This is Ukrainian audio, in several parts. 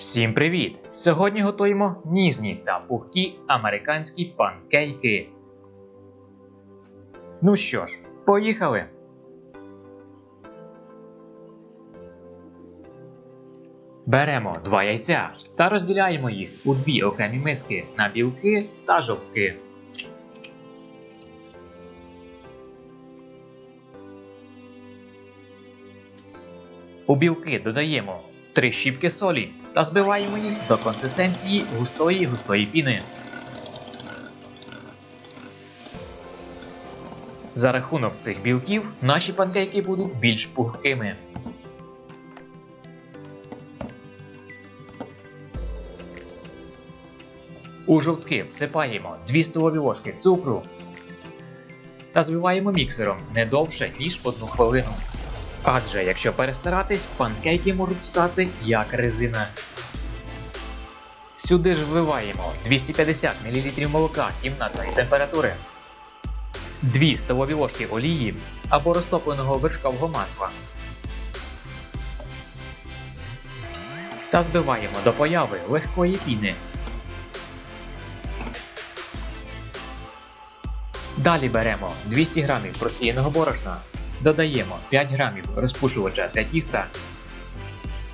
Всім привіт! Сьогодні готуємо ніжні та пухкі американські панкейки. Ну що ж, поїхали! Беремо два яйця та розділяємо їх у дві окремі миски на білки та жовтки. У білки додаємо 3 щіпки солі та збиваємо їх до консистенції густої густої піни. За рахунок цих білків наші панкейки будуть більш пухкими. У жовтки всипаємо 2 столові ложки цукру та збиваємо міксером не довше, ніж 1 хвилину. Адже якщо перестаратись, панкейки можуть стати як резина. Сюди ж вливаємо 250 мл молока кімнатної температури, 2 столові ложки олії або розтопленого вершкового масла. Та збиваємо до появи легкої піни. Далі беремо 200 г просіяного борошна, додаємо 5 грамів розпушувача для тіста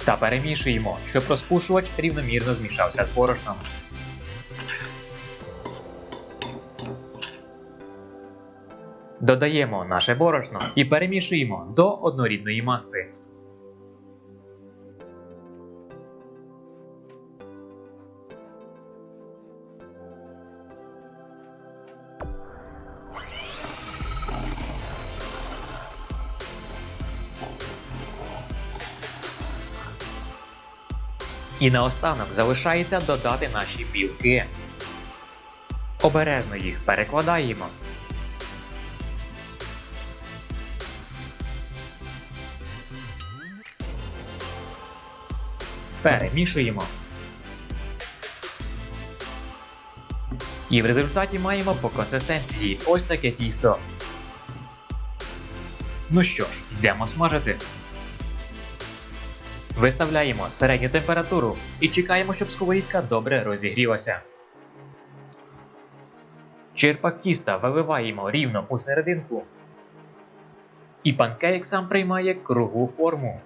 та перемішуємо, щоб розпушувач рівномірно змішався з борошном. Додаємо наше борошно і перемішуємо до однорідної маси. І наостанок залишається додати наші білки. Обережно їх перекладаємо. Перемішуємо. І в результаті маємо по консистенції ось таке тісто. Ну що ж, йдемо смажити. Виставляємо середню температуру і чекаємо, щоб сковорідка добре розігрілася. Черпак тіста виливаємо рівно у серединку. І панкейк сам приймає кругу форму.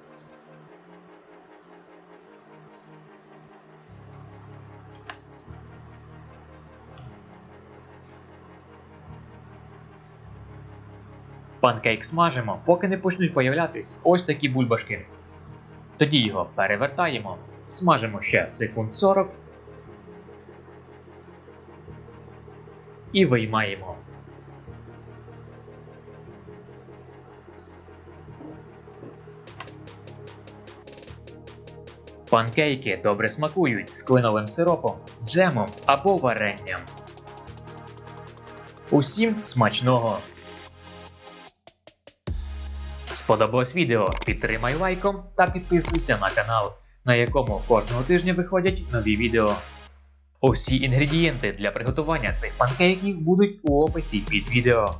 Панкейк смажимо, поки не почнуть появлятись ось такі бульбашки. Тоді його перевертаємо, смажимо ще секунд 40 і виймаємо. Панкейки добре смакують з кленовим сиропом, джемом або варенням. Усім смачного! Сподобалось відео? Підтримай лайком та підписуйся на канал, на якому кожного тижня виходять нові відео. Усі інгредієнти для приготування цих панкейків будуть у описі під відео.